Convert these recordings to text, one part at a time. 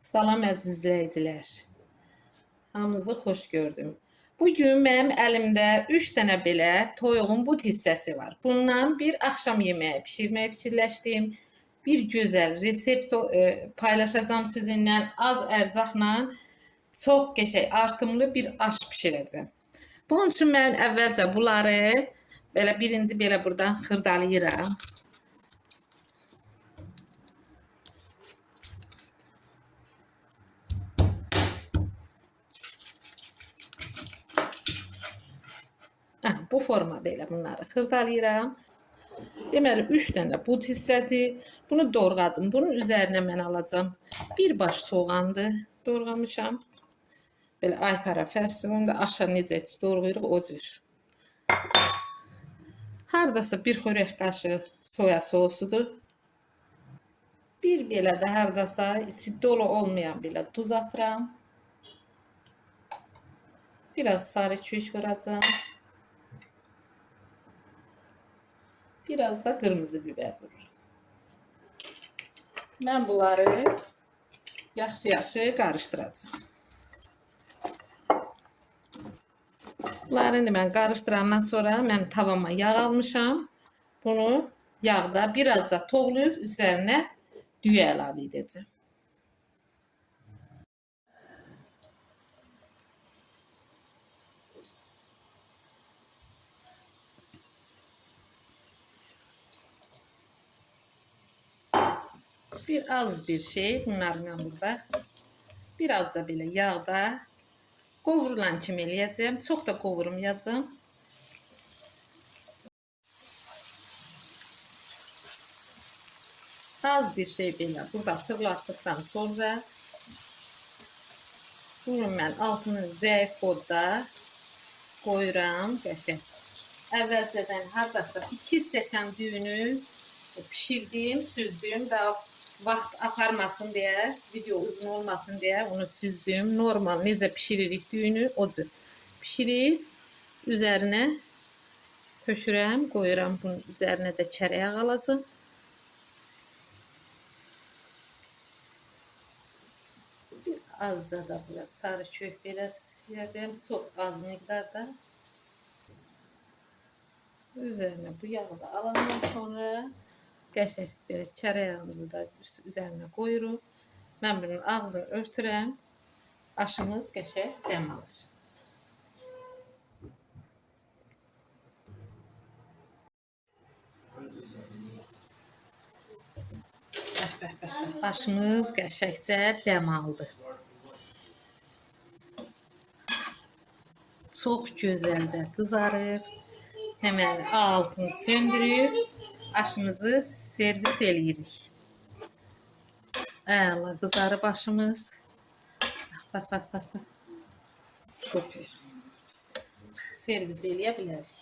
Salam əziz. Hamınızı xoş gördüm. Bu gün mənim əlimdə 3 dənə belə toyuğun but hissəsi var. Bundan bir axşam yeməyi bişirməyi fikirləşdim. Bir gözəl resept e, paylaşacağım sizinlə. Az ərzaqla çox qəşəng artımlı bir aş bişirəcəm. Bunun üçün mən əvvəlcə bunları belə birinci belə buradan xırdalayıram. Hə, bu forma belə bunları xırdalayıram. Deməli 3 dənə but hissədir. Bunu doğradım. Bunun üzərinə mən alacağam. Bir baş soğandı. Doğramışam. Belə aypara fərsi da aşağı necə doğrayırıq o cür. Hardasa bir xörək qaşığı soya sosudur. Bir belə də hardasa içi dolu olmayan belə duz atıram. Biraz sarı kök vuracağım. Biraz da kırmızı biber vururum. Ben bunları yaxşı-yaxşı qarışdıracağam. Bunları indi mən qarışdırandan sonra mən tavama yağ almışam. Bunu yağda birazca toğlayıb üzərinə düyə əlavə edəcəm. Bir az bir şey bunlarla burada. Birazca belə yağda qovurulan kimi eləyəcəm. Çox da qovurmayacağım. Az bir şey belə burada fırlatdıktan sonra bunu mən altını zəif odda qoyuram qəşəng. Əvvəlcədən hardasa 2 stəkan düyünü pişirdim, süzdüm və vaxt aparmasın deyə, video uzun olmasın deyə onu süzdüm. Normal necə pişiririk düyünü o cür pişirib üzərinə tökürəm, qoyuram bunun üzərinə də çərəyaq alacağım. Bir azca da biraz sarı kök belə siləcəm, çox az miqdarda. Üzerine bu yağı da alandan sonra qəşəng belə çərəyağımızı da üzərinə qoyuruq. Mən bunun ağzını örtürəm. Aşımız qəşəng dəm alır. Aşımız qəşəngcə dəm aldı. Çox gözəl də qızarıb. Altını söndürüp aşımızı servis eləyirik. Əla qızarıb aşımız. Bax, bax, bax, bax. Super. Servis eləyə bilərik.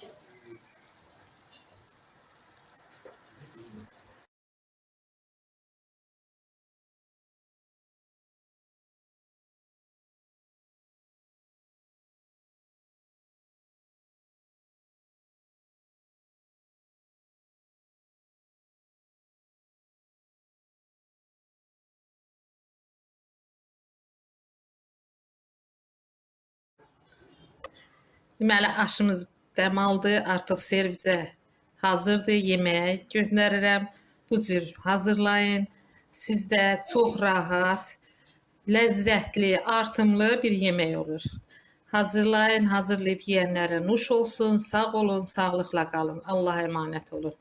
Deməli aşımız dəm aldı, artıq servisə hazırdır. Yeməyə göndərirəm. Bu cür hazırlayın. Sizdə çox rahat, ləzzətli, artımlı bir yemək olur. Hazırlayın, hazırlayıb yeyənlərə nuş olsun. Sağ olun, sağlıqla qalın. Allah'a emanet olun.